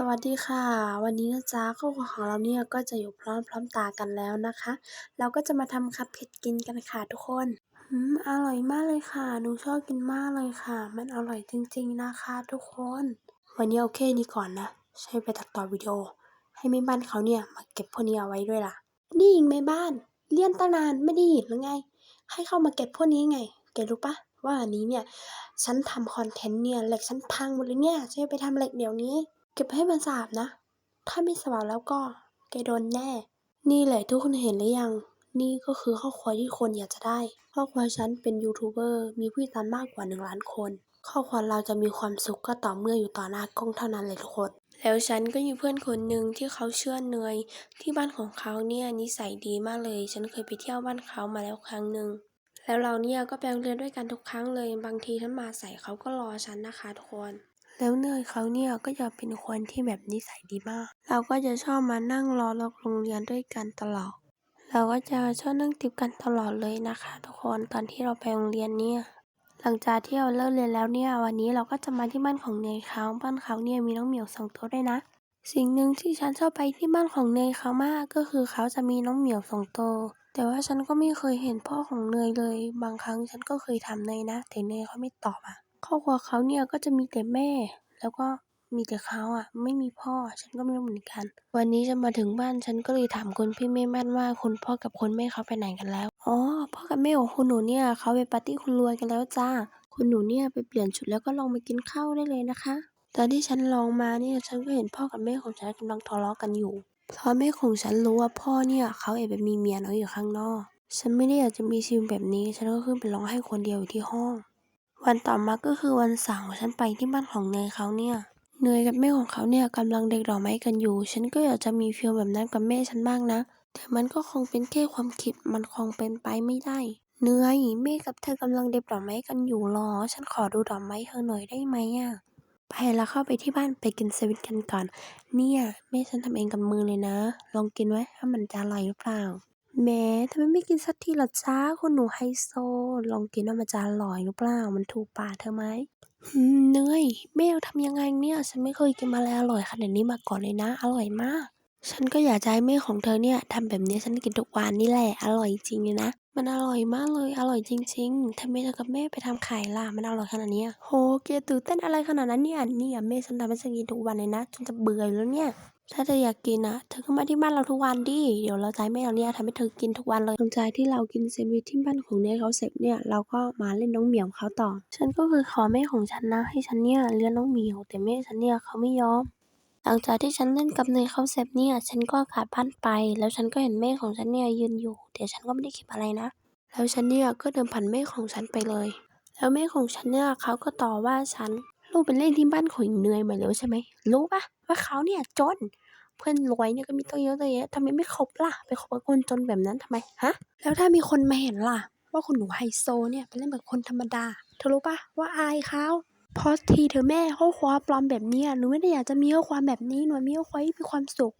สวัสดีค่ะ วันนี้นะจ๊ะครอบครัวของเราเนี่ยก็จะอยู่พร้อมพร้อมตากันแล้วนะคะ เราก็จะมาทำคัพเค้กกินกันค่ะทุกคนอืมอร่อยมากเลยค่ะหนูชอบกินมากเลยค่ะ มันอร่อยจริงๆนะคะทุกคน วันนี้เอาแค่นี้ก่อนนะใช้ไปตัดต่อวิดีโอ ให้แม่บ้านเขาเนี่ยมาเก็บพวกนี้เอาไว้ด้วยล่ะ นี่ยิงแม่บ้าน เลี้ยนตั้งนานไม่ได้ยินหรือไง ให้เข้ามาเก็บพวกนี้ไงแกรู้ปะว่าอันนี้เนี่ยฉันทำคอนเทนต์เนี่ยเหล็กฉันพังหมดเลยเนี่ยฉันจะไปทำเหล็กเดี๋ยวนี้ เก็บให้มันสะอาดนะ ถ้าไม่สะอาดแล้วก็แกโดนแน่ นี่แหละทุกคนเห็นหรือยัง นี่ก็คือครอบครัวที่คนอยากจะได้ครอบครัวฉันเป็นยูทูบเบอร์มีผู้ติดตามมากกว่าหนึ่งล้านคนครอบครัวเราจะมีความสุขก็ต่อเมื่ออยู่ต่อหน้ากล้องเท่านั้นเลยทุกคน แล้วฉันก็มีเพื่อนคนหนึ่งที่เขาเชื่อเนยที่บ้านของเขาเนี่ยนิสัยดีมากเลย ฉันเคยไปเที่ยวบ้านเขามาแล้วครั้งหนึ่งแล้วเราเนี่ยก็ไปโรงเรียนด้วยกันทุกครั้งเลย บางทีฉันมาใส่เขาก็รอฉันนะคะทุกคน แล้วเนยเขาเนี่ยก็จะเป็นคนที่แบบนิสัยดีมาก เราก็จะชอบมานั่งรอรอโรงเรียนด้วยกันตลอด เราก็จะชอบนั่งติดกันตลอดเลยนะคะ ทุกคนตอนที่เราไปโรงเรียนเนี่ย หลังจากที่เราเลิกเรียนแล้วเนี่ยวันนี้เราก็จะมาที่บ้านของเนยเขาบ้านเขาเนี่ยมีน้องเหมียวสองตัวด้วยนะ สิ่งหนึ่งที่ฉันชอบไปที่บ้านของเนยเขามากก็คือเขาจะมีน้องเหมียวสองตัวแต่ว่าฉันก็ไม่เคยเห็นพ่อของเนยเลย บางครั้งฉันก็เคยถามเนยนะ แต่เนยเขาไม่ตอบอะ ครอบครัวเขาเนี่ยก็จะมีแต่แม่ แล้วก็มีแต่เขาอะไม่มีพ่อ ฉันก็ไม่รู้เหมือนกัน วันนี้จะมาถึงบ้านฉันก็เลยถามคุณพี่แม่บ้านว่าคุณพ่อกับคุณแม่เขาไปไหนกันแล้ว อ๋อ พ่อกับแม่ของคุณหนูเนี่ยเขาไปปาร์ตี้คุณรวยกันแล้วจ้า คุณหนูเนี่ยไปเปลี่ยนชุดแล้วก็ลองมากินข้าวได้เลยนะคะ ตอนที่ฉันลองมาเนี่ยฉันก็เห็นพ่อกับแม่ของฉันกำลังทะเลาะกันอยู่ เพราะแม่ของฉันรู้ว่าพ่อเนี่ยเขาแอบไปมีเมียน้อยอยู่ข้างนอก ฉันไม่ได้อยากจะมีชีวิตแบบนี้ ฉันก็ขึ้นไปร้องไห้คนเดียวอยู่ที่ห้อง วันต่อมาก็คือวันเสาร์ฉันไปที่บ้านของเนยเขาเนี่ยเนยกับแม่ของเขาเนี่ยกำลังเด็กดอกไม้กันอยู่ ฉันก็อยากจะมีฟีลแบบนั้นกับแม่ฉันบ้างนะ แต่มันก็คงเป็นแค่ความคิดมันคงเป็นไปไม่ได้ เนยแม่กับเธอกำลังเด็ดดอกไม้กันอยู่หรอ ฉันขอดูดอกไม้เธอหน่อยได้ไหมอะไปแล้วเข้าไปที่บ้านไปกินเซเว่นกันก่อน เนี่ยแม่ฉันทำเองกับมือเลยนะ ลองกินไว้ว่ามันจะอร่อยหรือเปล่า แหม้ทำไมไม่กินสักทีล่ะจ้าคุณหนูไฮโซ ลองกินว่ามันจะอร่อยหรือเปล่า มันถูกปากเธอไหมหืมเนยแม่ทำยังไงเนี่ย ฉันไม่เคยกินมาแล้วอร่อยขนาดนี้มาก่อนเลยนะ อร่อยมาก ฉันก็อยากจะให้แม่ของเธอเนี่ยทำแบบนี้ฉันกินทุกวันนี่แหละ อร่อยจริงเลยนะ มันอร่อยมากเลย อร่อยจริงๆทำไมเธอกับแม่ไปทำขายล่ะ มันอร่อยขนาดนี้โห เกตื่นเต้นอะไรขนาดนั้นเนี่ย เนี่ยแม่ฉันทำให้ฉันกินทุกวันเลยนะ จนจะเบื่อแล้วเนี่ย ถ้าเธออยากกินอะ เธอก็มาที่บ้านเราทุกวันดิ เดี๋ยวเราให้แม่เราเนี่ยทำให้เธอกินทุกวันเลยหลังจากที่เรากินแซนด์วิชที่บ้านของเนยเขาเสร็จเนี่ย เราก็มาเล่นน้องเหมียวเขาต่อ ฉันก็คือขอแม่ของฉันนะ ให้ฉันเนี่ยเลี้ยงน้องเหมียว แต่แม่ฉันเนี่ยเขาไม่ยอม หลังจากที่ฉันเล่นกับเนยเขาเสร็จเนี่ย ฉันก็กลับบ้านไป แล้วฉันก็เห็นแม่ของฉันเนี่ยยืนอยู่ แต่ฉันก็ไม่ได้คิดอะไรนะ แล้วฉันเนี่ยก็เดินผ่านแม่ของฉันไปเลย แล้วแม่ของฉันเนี่ยเขาก็ต่อว่าฉัน ลูกไปเล่นที่บ้านของเนยมาแล้วใช่ไหมรู้ปะว่าเขาเนี่ยจน เพื่อนรวยเนี่ยก็มีตั้งเยอะตั้งแยะทำไมไม่คบล่ะไปคบกับคนจนแบบนั้นทำไมฮะ แล้วถ้ามีคนมาเห็นล่ะ ว่าคุณหนูไฮโซเนี่ยไปเล่นแบบคนธรรมดา เธอรู้ปะว่าอายเขาพอทีเธอแม่ข้อความปลอมแบบนี้หนูไม่ได้อยากจะมีข้อความแบบนี้หนูมีข้อความที่มีความสุข